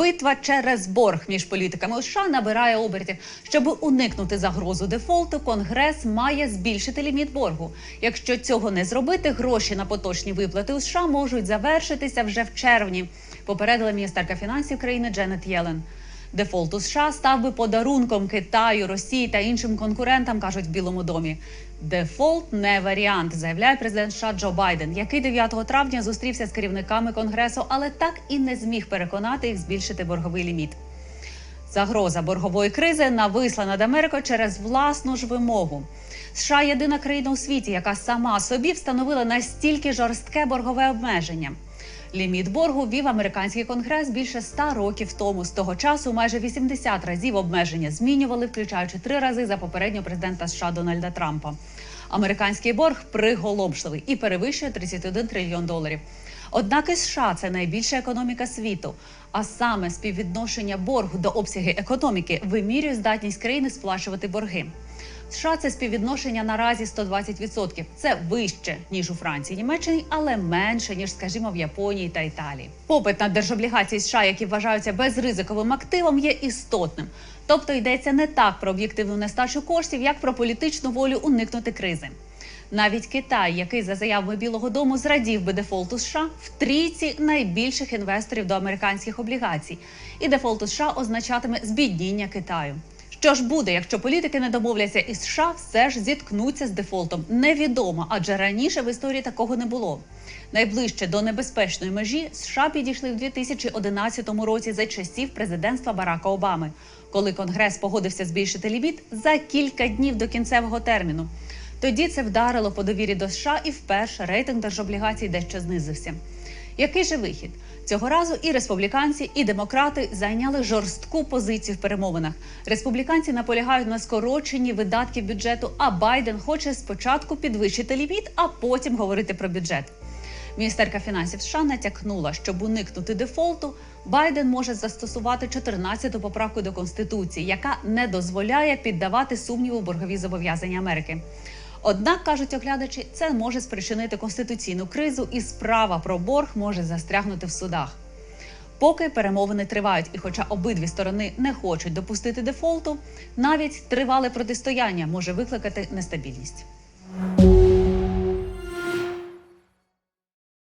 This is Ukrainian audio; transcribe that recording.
Битва через борг між політиками США набирає обертів. Щоб уникнути загрозу дефолту, Конгрес має збільшити ліміт боргу. Якщо цього не зробити, гроші на поточні виплати у США можуть завершитися вже в червні. Попередила міністерка фінансів країни Дженет Єлен. Дефолт у США став би подарунком Китаю, Росії та іншим конкурентам, кажуть в Білому домі. Дефолт не варіант, заявляє президент США Джо Байден, який 9 травня зустрівся з керівниками конгресу, але так і не зміг переконати їх збільшити борговий ліміт. Загроза боргової кризи нависла над Америкою через власну ж вимогу. США єдина країна у світі, яка сама собі встановила настільки жорстке боргове обмеження. Ліміт боргу ввів американський конгрес більше ста років тому. З того часу майже 80 разів обмеження змінювали, включаючи три рази за попереднього президента США Дональда Трампа. Американський борг приголомшливий і перевищує 31 трильйон доларів. Однак і США це найбільша економіка світу. А саме співвідношення боргу до обсяги економіки вимірює здатність країни сплачувати борги. США це співвідношення наразі 120%. Це вище ніж у Франції, Німеччині, але менше ніж, скажімо, в Японії та Італії. Попит на держоблігації США, які вважаються безризиковим активом, є істотним. Тобто йдеться не так про об'єктивну нестачу коштів, як про політичну волю уникнути кризи. Навіть Китай, який за заявами Білого Дому зрадів би дефолту США, в трійці найбільших інвесторів до американських облігацій, і дефолт у США означатиме збідніння Китаю. Що ж буде, якщо політики не домовляться із США, все ж зіткнуться з дефолтом? Невідомо, адже раніше в історії такого не було. Найближче до небезпечної межі США підійшли в 2011 році за часів президентства Барака Обами, коли Конгрес погодився збільшити ліміт за кілька днів до кінцевого терміну. Тоді це вдарило по довірі до США і вперше рейтинг держоблігацій дещо знизився. Який же вихід? Цього разу і республіканці, і демократи зайняли жорстку позицію в перемовинах. Республіканці наполягають на скороченні видатків бюджету, а Байден хоче спочатку підвищити ліміт, а потім говорити про бюджет. Міністерка фінансів США натякнула, щоб уникнути дефолту, Байден може застосувати 14-ту поправку до конституції, яка не дозволяє піддавати сумніву боргові зобов'язання Америки. Однак кажуть оглядачі, це може спричинити конституційну кризу, і справа про борг може застрягнути в судах. Поки перемовини тривають, і хоча обидві сторони не хочуть допустити дефолту, навіть тривале протистояння може викликати нестабільність.